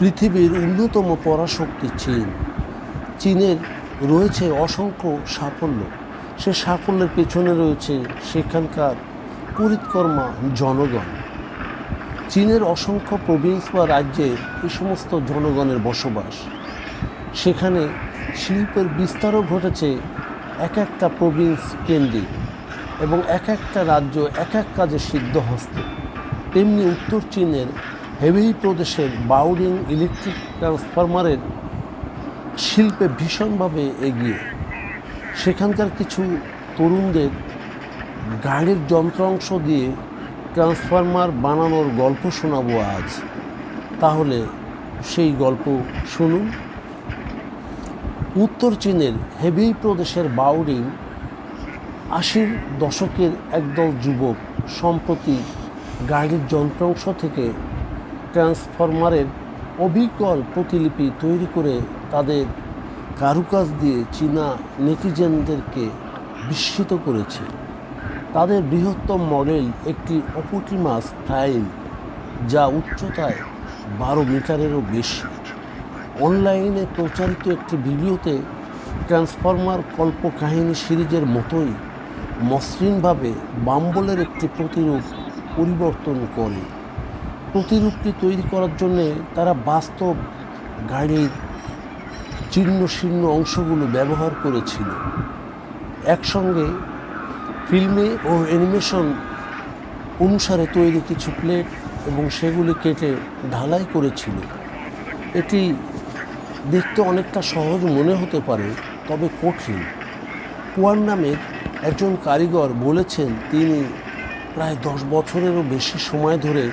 পৃথিবীর অন্যতম পরাশক্তি চীন। চীনের রয়েছে অসংখ্য সাফল্য। সে সাফল্যের পেছনে রয়েছে সেখানকার পরিৎকর্মা জনগণ। চীনের অসংখ্য প্রভিন্স বা রাজ্যে এই সমস্ত জনগণের বসবাস। সেখানে শিল্পের বিস্তারও ঘটেছে এক একটা প্রভিন্স কেন্দ্রিক এবং এক একটা রাজ্য এক এক কাজে সিদ্ধহস্ত। তেমনি উত্তর চীনের হেভেই প্রদেশের বাউরিং ইলেকট্রিক ট্রান্সফরমারের শিল্পে ভীষণভাবে এগিয়ে। সেখানকার কিছু তরুণদের গাড়ির যন্ত্রাংশ দিয়ে ট্রান্সফরমার বানানোর গল্প শোনাবো আজ। তাহলে সেই গল্প শুনুন। উত্তর চীনের হেবেই প্রদেশের বাউরিং আশির দশকের একদল যুবক সম্প্রতি গাড়ির যন্ত্রাংশ থেকে ট্রান্সফরমারের অবিকল প্রতিলিপি তৈরি করে তাদের কারুকাজ দিয়ে চীনা নেটিজেনদেরকে বিস্মিত করেছে। তাদের বৃহত্তম মডেল একটি অপটিমাস প্রাইম যা উচ্চতায় বারো মিটারেরও বেশি। অনলাইনে প্রচারিত একটি ভিডিওতে ট্রান্সফরমার কল্পকাহিনী সিরিজের মতোই মসৃণভাবে বাম্বলের একটি প্রতিরূপ পরিবর্তন করে। প্রতিরূপটি তৈরি করার জন্যে তারা বাস্তব গাড়ির জীর্ণ শীর্ণ অংশগুলো ব্যবহার করেছিল। একসঙ্গে ফিল্মে ও অ্যানিমেশন অনুসারে তৈরি কিছু প্লেট এবং সেগুলি কেটে ঢালাই করেছিল। এটি দেখতে অনেকটা সহজ মনে হতে পারে, তবে কঠিন। কুয়ার নামের একজন কারিগর বলেছেন, তিনি প্রায় দশ বছরেরও বেশি সময় ধরে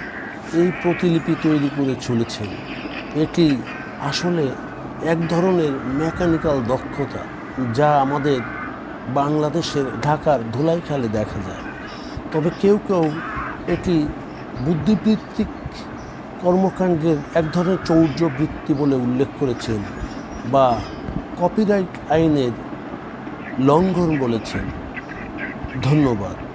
এই প্রতিলিপি তৈরি করে চলেছেন। এটি আসলে এক ধরনের মেকানিক্যাল দক্ষতা যা আমাদের বাংলাদেশের ঢাকার ধুলাই ধুলাইখালে দেখা যায়। তবে কেউ কেউ এটি বুদ্ধিবৃত্তিক কর্মকাণ্ডের এক ধরনের চৌর্য বৃত্তি বলে উল্লেখ করেছেন বা কপিরাইট আইনের লঙ্ঘন বলেছেন। ধন্যবাদ।